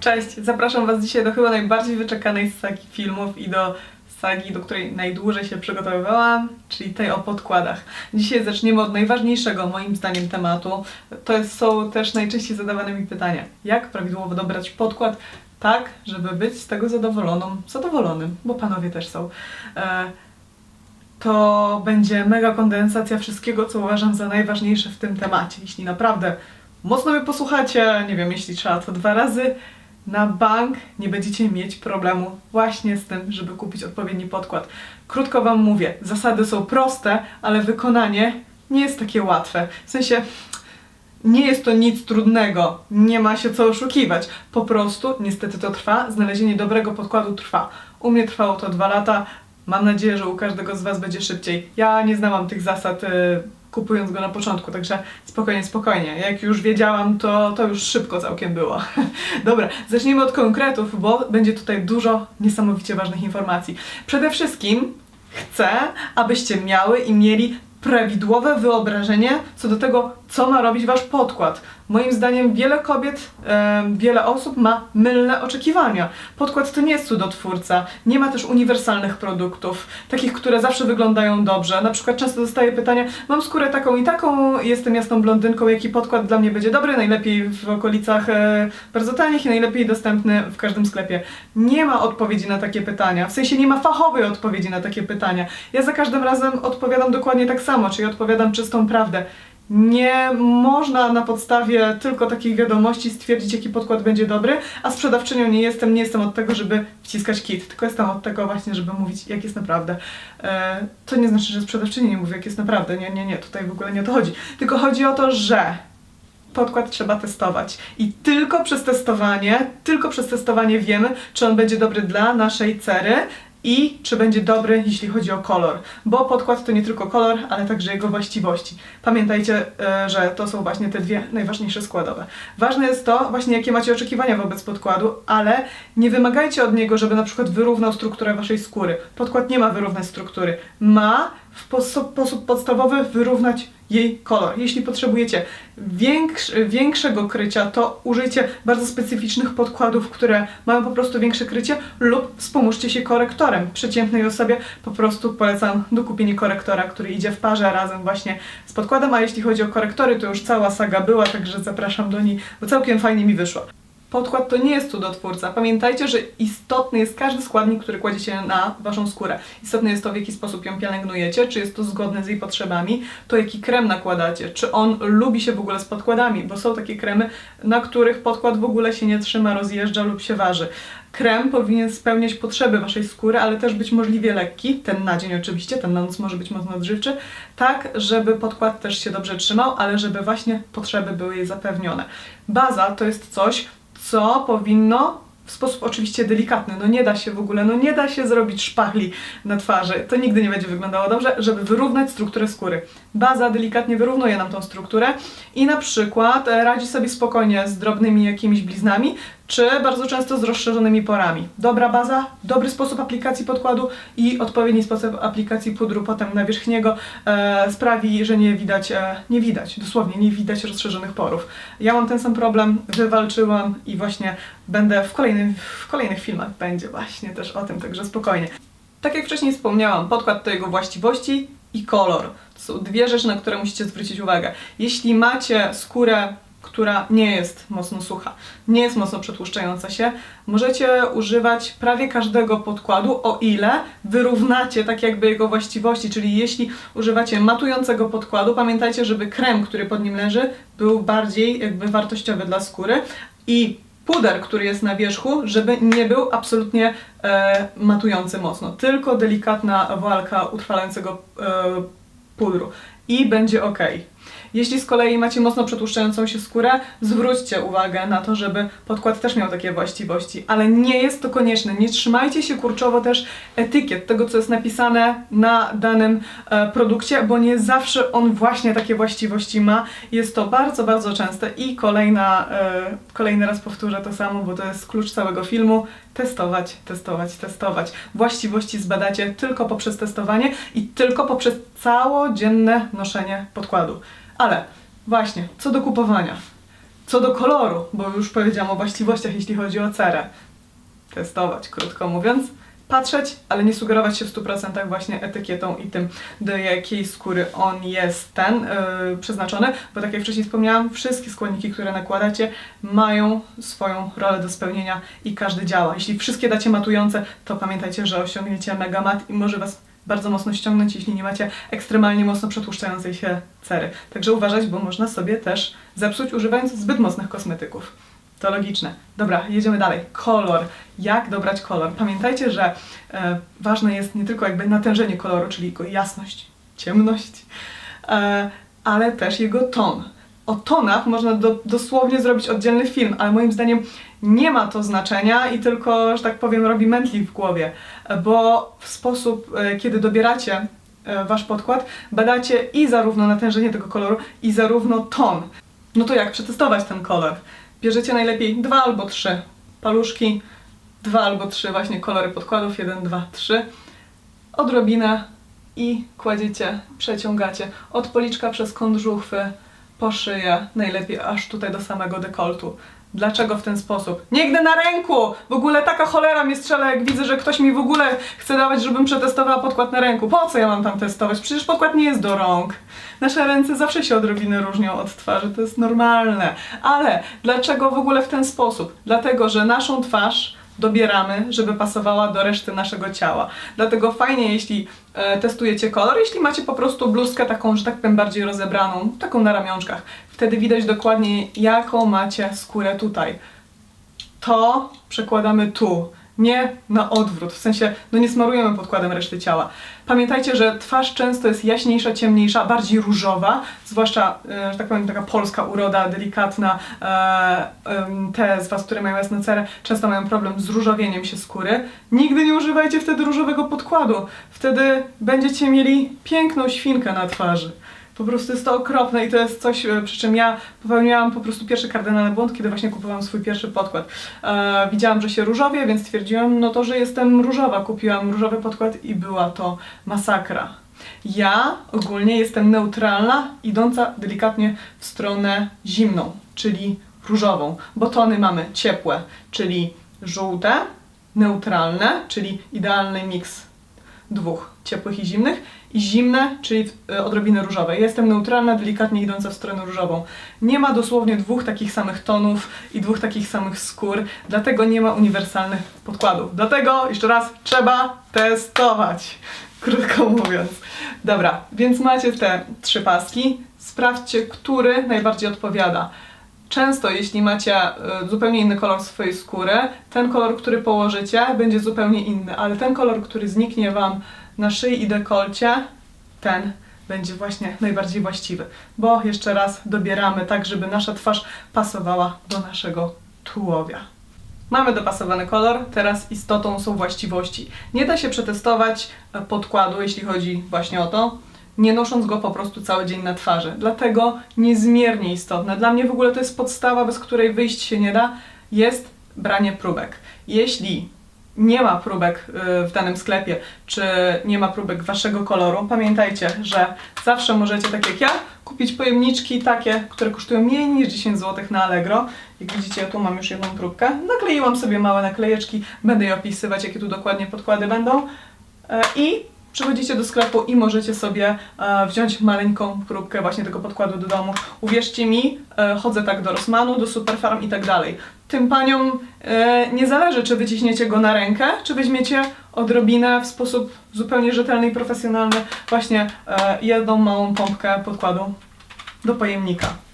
Cześć, zapraszam Was dzisiaj do chyba najbardziej wyczekanej sagi filmów i do sagi, do której najdłużej się przygotowywałam, czyli tej o podkładach. Dzisiaj zaczniemy od najważniejszego moim zdaniem tematu. To jest, są też najczęściej zadawane mi pytania. Jak prawidłowo dobrać podkład tak, żeby być z tego zadowoloną, zadowolonym, bo panowie też są. E, to będzie mega kondensacja wszystkiego, co uważam za najważniejsze w tym temacie. Jeśli naprawdę mocno mnie posłuchacie, nie wiem, jeśli trzeba to dwa razy, na bank nie będziecie mieć problemu właśnie z tym, żeby kupić odpowiedni podkład. Krótko Wam mówię, zasady są proste, ale wykonanie nie jest takie łatwe. W sensie nie jest to nic trudnego, nie ma się co oszukiwać. Po prostu niestety to trwa, znalezienie dobrego podkładu trwa. U mnie trwało to dwa lata, mam nadzieję, że u każdego z Was będzie szybciej. Ja nie znałam tych zasad y, kupując go na początku, także spokojnie, spokojnie. Jak już wiedziałam, to, to już szybko całkiem było. Dobra, zacznijmy od konkretów, bo będzie tutaj dużo niesamowicie ważnych informacji. Przede wszystkim chcę, abyście miały i mieli prawidłowe wyobrażenie co do tego, co ma robić wasz podkład. Moim zdaniem wiele kobiet, wiele osób ma mylne oczekiwania. Podkład to nie jest cudotwórca, nie ma też uniwersalnych produktów, takich, które zawsze wyglądają dobrze. Na przykład często dostaję pytanie, mam skórę taką i taką, jestem jasną blondynką, jaki podkład dla mnie będzie dobry, najlepiej w okolicach e, bardzo tanich i najlepiej dostępny w każdym sklepie. Nie ma odpowiedzi na takie pytania, w sensie nie ma fachowej odpowiedzi na takie pytania. Ja za każdym razem odpowiadam dokładnie tak samo, czyli odpowiadam czystą prawdę. Nie można na podstawie tylko takich wiadomości stwierdzić, jaki podkład będzie dobry, a sprzedawczynią nie jestem, nie jestem od tego, żeby wciskać kit, tylko jestem od tego właśnie, żeby mówić, jak jest naprawdę. E, to nie znaczy, że sprzedawczyni nie mówi, jak jest naprawdę. Nie, nie, nie, tutaj w ogóle nie o to chodzi. Tylko chodzi o to, że podkład trzeba testować. I tylko przez testowanie, tylko przez testowanie wiemy, czy on będzie dobry dla naszej cery i czy będzie dobry, jeśli chodzi o kolor. Bo podkład to nie tylko kolor, ale także jego właściwości. Pamiętajcie, e, że to są właśnie te dwie najważniejsze składowe. Ważne jest to, właśnie jakie macie oczekiwania wobec podkładu, ale nie wymagajcie od niego, żeby na przykład wyrównał strukturę waszej skóry. Podkład nie ma wyrównać struktury. Ma w sposób, sposób podstawowy wyrównać jej kolor. Jeśli potrzebujecie większ, większego krycia, to użyjcie bardzo specyficznych podkładów, które mają po prostu większe krycie lub wspomóżcie się korektorem. Przeciętnej osobie po prostu polecam do kupienia korektora, który idzie w parze razem właśnie z podkładem, a jeśli chodzi o korektory, to już cała saga była, także zapraszam do niej, bo całkiem fajnie mi wyszło. Podkład to nie jest cudotwórca. Pamiętajcie, że istotny jest każdy składnik, który kładziecie na waszą skórę. Istotne jest to, w jaki sposób ją pielęgnujecie, czy jest to zgodne z jej potrzebami, to jaki krem nakładacie, czy on lubi się w ogóle z podkładami, bo są takie kremy, na których podkład w ogóle się nie trzyma, rozjeżdża lub się waży. Krem powinien spełniać potrzeby waszej skóry, ale też być możliwie lekki, ten na dzień oczywiście, ten na noc może być mocno odżywczy, tak, żeby podkład też się dobrze trzymał, ale żeby właśnie potrzeby były jej zapewnione. Baza to jest coś, co powinno w sposób oczywiście delikatny, no nie da się w ogóle, no nie da się zrobić szpachli na twarzy, to nigdy nie będzie wyglądało dobrze, żeby wyrównać strukturę skóry. Baza delikatnie wyrównuje nam tą strukturę i na przykład e, radzi sobie spokojnie z drobnymi jakimiś bliznami, czy bardzo często z rozszerzonymi porami. Dobra baza, dobry sposób aplikacji podkładu i odpowiedni sposób aplikacji pudru potem nawierzchniego e, sprawi, że nie widać, e, nie widać, dosłownie nie widać rozszerzonych porów. Ja mam ten sam problem, wywalczyłam i właśnie będę w, kolejnym, w kolejnych filmach będzie właśnie też o tym, także spokojnie. Tak jak wcześniej wspomniałam, podkład to jego właściwości i kolor. To są dwie rzeczy, na które musicie zwrócić uwagę. Jeśli macie skórę która nie jest mocno sucha, nie jest mocno przetłuszczająca się, możecie używać prawie każdego podkładu, o ile wyrównacie tak jakby jego właściwości, czyli jeśli używacie matującego podkładu, pamiętajcie, żeby krem, który pod nim leży, był bardziej jakby wartościowy dla skóry i puder, który jest na wierzchu, żeby nie był absolutnie e, matujący mocno, tylko delikatna walka utrwalającego e, pudru. I będzie ok. Jeśli z kolei macie mocno przetłuszczającą się skórę, zwróćcie uwagę na to, żeby podkład też miał takie właściwości, ale nie jest to konieczne. Nie trzymajcie się kurczowo też etykiet tego, co jest napisane na danym e, produkcie, bo nie zawsze on właśnie takie właściwości ma. Jest to bardzo, bardzo częste i kolejna, e, kolejny raz powtórzę to samo, bo to jest klucz całego filmu. Testować, testować, testować. Właściwości zbadacie tylko poprzez testowanie i tylko poprzez całodzienne noszenie podkładu. Ale właśnie, co do kupowania. Co do koloru, bo już powiedziałam o właściwościach, jeśli chodzi o cerę. Testować, krótko mówiąc. Patrzeć, ale nie sugerować się w 100% właśnie etykietą i tym, do jakiej skóry on jest ten yy, przeznaczony, bo tak jak wcześniej wspomniałam, wszystkie składniki, które nakładacie, mają swoją rolę do spełnienia i każdy działa. Jeśli wszystkie dacie matujące, to pamiętajcie, że osiągniecie mega mat i może Was bardzo mocno ściągnąć, jeśli nie macie ekstremalnie mocno przetłuszczającej się cery. Także uważać, bo można sobie też zepsuć używając zbyt mocnych kosmetyków. To logiczne. Dobra, jedziemy dalej. Kolor. Jak dobrać kolor? Pamiętajcie, że e, ważne jest nie tylko jakby natężenie koloru, czyli jego jasność, ciemność, e, ale też jego ton. O tonach można do, dosłownie zrobić oddzielny film, ale moim zdaniem nie ma to znaczenia i tylko, że tak powiem, robi mętlik w głowie, bo w sposób, e, kiedy dobieracie e, wasz podkład, badacie i zarówno natężenie tego koloru, i zarówno ton. No to jak przetestować ten kolor? Bierzecie najlepiej dwa albo trzy paluszki, dwa albo trzy właśnie kolory podkładów, jeden, dwa, trzy, odrobinę i kładziecie, przeciągacie od policzka przez kąt żuchwy po szyję, najlepiej aż tutaj do samego dekoltu. Dlaczego w ten sposób? Nigdy na ręku! W ogóle taka cholera mnie strzela, jak widzę, że ktoś mi w ogóle chce dawać, żebym przetestowała podkład na ręku. Po co ja mam tam testować? Przecież podkład nie jest do rąk. Nasze ręce zawsze się odrobinę różnią od twarzy, to jest normalne. Ale dlaczego w ogóle w ten sposób? Dlatego, że naszą twarz dobieramy, żeby pasowała do reszty naszego ciała. Dlatego fajnie, jeśli testujecie kolor, jeśli macie po prostu bluzkę taką, że tak powiem, bardziej rozebraną, taką na ramionczkach. Wtedy widać dokładnie, jaką macie skórę tutaj. To przekładamy tu, nie na odwrót, w sensie, no nie smarujemy podkładem reszty ciała. Pamiętajcie, że twarz często jest jaśniejsza, ciemniejsza, bardziej różowa, zwłaszcza, e, że tak powiem, taka polska uroda, delikatna. E, em, te z Was, które mają jasne cerę, często mają problem z różowieniem się skóry. Nigdy nie używajcie wtedy różowego podkładu. Wtedy będziecie mieli piękną świnkę na twarzy. Po prostu jest to okropne i to jest coś, e, przy czym ja popełniłam po prostu pierwszy kardynalny błąd, kiedy właśnie kupowałam swój pierwszy podkład. E, widziałam, że się różowie, więc stwierdziłam, no to, że jestem różowa. Kupiłam różowy podkład i była to masakra. Ja ogólnie jestem neutralna, idąca delikatnie w stronę zimną, czyli różową, bo tony mamy ciepłe, czyli żółte, neutralne, czyli idealny miks dwóch ciepłych i zimnych i zimne, czyli e, odrobinę różowe. Jestem neutralna, delikatnie idąca w stronę różową. Nie ma dosłownie dwóch takich samych tonów i dwóch takich samych skór, dlatego nie ma uniwersalnych podkładów. Dlatego, jeszcze raz, trzeba testować. Krótko mówiąc. Dobra, więc macie te trzy paski. Sprawdźcie, który najbardziej odpowiada. Często, jeśli macie e, zupełnie inny kolor swojej skóry, ten kolor, który położycie, będzie zupełnie inny, ale ten kolor, który zniknie Wam na szyi i dekolcie, ten będzie właśnie najbardziej właściwy. Bo jeszcze raz dobieramy tak, żeby nasza twarz pasowała do naszego tułowia. Mamy dopasowany kolor, teraz istotą są właściwości. Nie da się przetestować e, podkładu, jeśli chodzi właśnie o to, nie nosząc go po prostu cały dzień na twarzy. Dlatego niezmiernie istotne, dla mnie w ogóle to jest podstawa, bez której wyjść się nie da, jest branie próbek. Jeśli nie ma próbek y, w danym sklepie, czy nie ma próbek waszego koloru, pamiętajcie, że zawsze możecie, tak jak ja, kupić pojemniczki takie, które kosztują mniej niż 10 zł na Allegro. Jak widzicie, ja tu mam już jedną próbkę. Nakleiłam sobie małe naklejeczki, będę je opisywać, jakie tu dokładnie podkłady będą. E, I przychodzicie do sklepu i możecie sobie e, wziąć maleńką próbkę właśnie tego podkładu do domu. Uwierzcie mi, e, chodzę tak do Rossmanu, do Superfarm i tak dalej. Tym paniom e, nie zależy, czy wyciśniecie go na rękę, czy weźmiecie odrobinę w sposób zupełnie rzetelny i profesjonalny właśnie e, jedną małą pompkę podkładu do pojemnika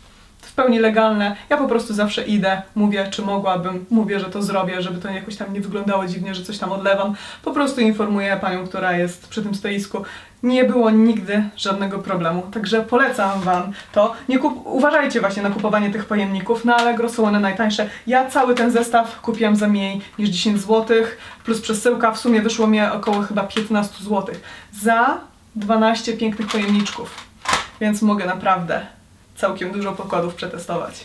w pełni legalne. Ja po prostu zawsze idę, mówię, czy mogłabym, mówię, że to zrobię, żeby to jakoś tam nie wyglądało dziwnie, że coś tam odlewam. Po prostu informuję panią, która jest przy tym stoisku. Nie było nigdy żadnego problemu, także polecam Wam to. Nie kup- uważajcie właśnie na kupowanie tych pojemników, na Allegro są one najtańsze. Ja cały ten zestaw kupiłam za mniej niż 10 zł, plus przesyłka w sumie wyszło mi około chyba 15 zł. Za 12 pięknych pojemniczków, więc mogę naprawdę całkiem dużo pokładów przetestować.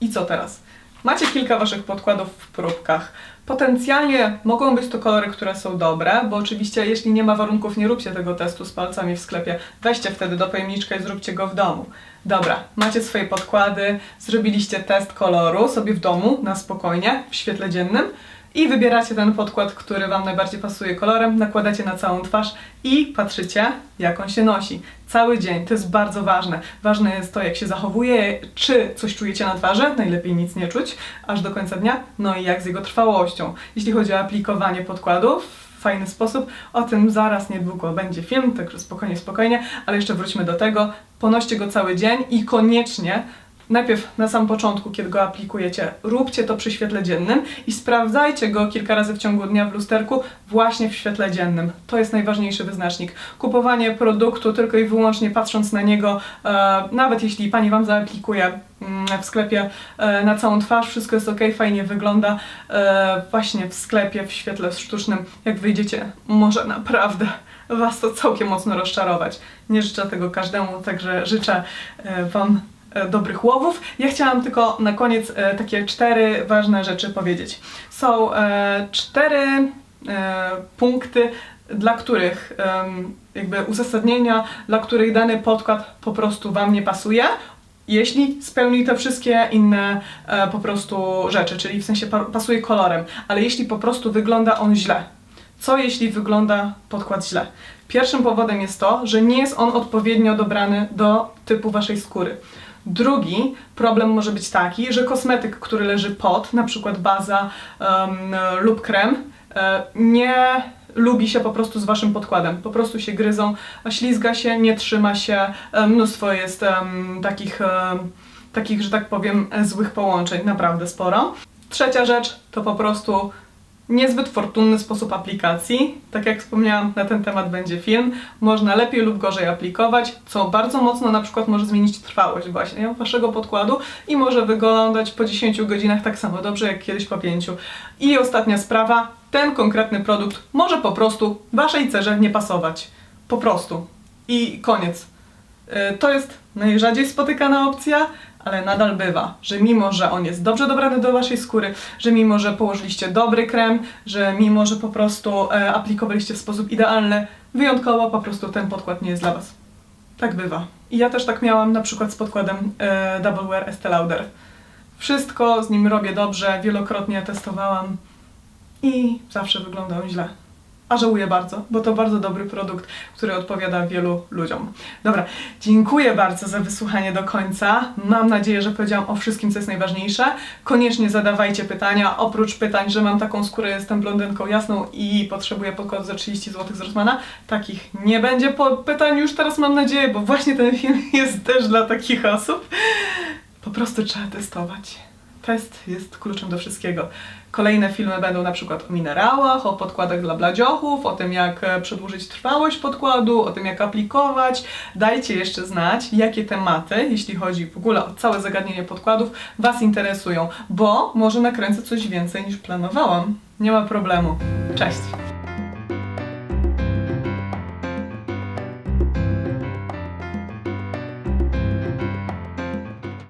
I co teraz? Macie kilka waszych podkładów w próbkach. Potencjalnie mogą być to kolory, które są dobre, bo oczywiście jeśli nie ma warunków, nie róbcie tego testu z palcami w sklepie. Weźcie wtedy do pojemniczka i zróbcie go w domu. Dobra, macie swoje podkłady, zrobiliście test koloru sobie w domu na spokojnie, w świetle dziennym i wybieracie ten podkład, który Wam najbardziej pasuje kolorem, nakładacie na całą twarz i patrzycie, jak on się nosi. Cały dzień, to jest bardzo ważne. Ważne jest to, jak się zachowuje, czy coś czujecie na twarzy, najlepiej nic nie czuć, aż do końca dnia, no i jak z jego trwałością. Jeśli chodzi o aplikowanie podkładów, fajny sposób. O tym zaraz niedługo będzie film, także spokojnie, spokojnie, ale jeszcze wróćmy do tego. Ponoście go cały dzień i koniecznie Najpierw na sam początku, kiedy go aplikujecie, róbcie to przy świetle dziennym i sprawdzajcie go kilka razy w ciągu dnia w lusterku właśnie w świetle dziennym. To jest najważniejszy wyznacznik. Kupowanie produktu tylko i wyłącznie patrząc na niego, e, nawet jeśli pani wam zaaplikuje mm, w sklepie e, na całą twarz, wszystko jest ok, fajnie wygląda e, właśnie w sklepie w świetle sztucznym, jak wyjdziecie, może naprawdę Was to całkiem mocno rozczarować. Nie życzę tego każdemu, także życzę e, Wam dobrych łowów. Ja chciałam tylko na koniec e, takie cztery ważne rzeczy powiedzieć. Są e, cztery e, punkty, dla których jakby uzasadnienia, dla których dany podkład po prostu Wam nie pasuje. Jeśli spełni te wszystkie inne e, po prostu rzeczy, czyli w sensie pa- pasuje kolorem, ale jeśli po prostu wygląda on źle, co jeśli wygląda podkład źle? Pierwszym powodem jest to, że nie jest on odpowiednio dobrany do typu waszej skóry. Drugi problem może być taki, że kosmetyk, który leży pod, na przykład baza em, lub krem, e, nie lubi się po prostu z waszym podkładem. Po prostu się gryzą, ślizga się, nie trzyma się. E, Mnóstwo jest em, takich, em, takich, że tak powiem, złych połączeń, naprawdę sporo. Trzecia rzecz to po prostu niezbyt fortunny sposób aplikacji. Tak jak wspomniałam, na ten temat będzie film. Można lepiej lub gorzej aplikować, co bardzo mocno na przykład może zmienić trwałość właśnie waszego podkładu i może wyglądać po 10 godzinach tak samo dobrze jak kiedyś po 5. I ostatnia sprawa, ten konkretny produkt może po prostu waszej cerze nie pasować. Po prostu. I koniec. Y, To jest najrzadziej spotykana opcja, ale nadal bywa, że mimo, że on jest dobrze dobrany do waszej skóry, że mimo, że położyliście dobry krem, że mimo, że po prostu e, aplikowaliście w sposób idealny, wyjątkowo po prostu ten podkład nie jest dla was. Tak bywa. I ja też tak miałam na przykład z podkładem e, Double Wear Estee Lauder. Wszystko z nim robię dobrze, wielokrotnie testowałam i zawsze wygląda on źle. A żałuję bardzo, bo to bardzo dobry produkt, który odpowiada wielu ludziom. Dobra, dziękuję bardzo za wysłuchanie do końca. Mam nadzieję, że powiedziałam o wszystkim, co jest najważniejsze. Koniecznie zadawajcie pytania. Oprócz pytań, że mam taką skórę, jestem blondynką jasną i potrzebuję podkładu za 30 zł z Rossmana, takich nie będzie po pytań już teraz mam nadzieję, bo właśnie ten film jest też dla takich osób. Po prostu trzeba testować. Test jest kluczem do wszystkiego. Kolejne filmy będą na przykład o minerałach, o podkładach dla bladziochów, o tym jak e, przedłużyć trwałość podkładu, o tym jak aplikować. Dajcie jeszcze znać, jakie tematy, jeśli chodzi w ogóle o całe zagadnienie podkładów, Was interesują, bo może nakręcę coś więcej niż planowałam. Nie ma problemu. Cześć!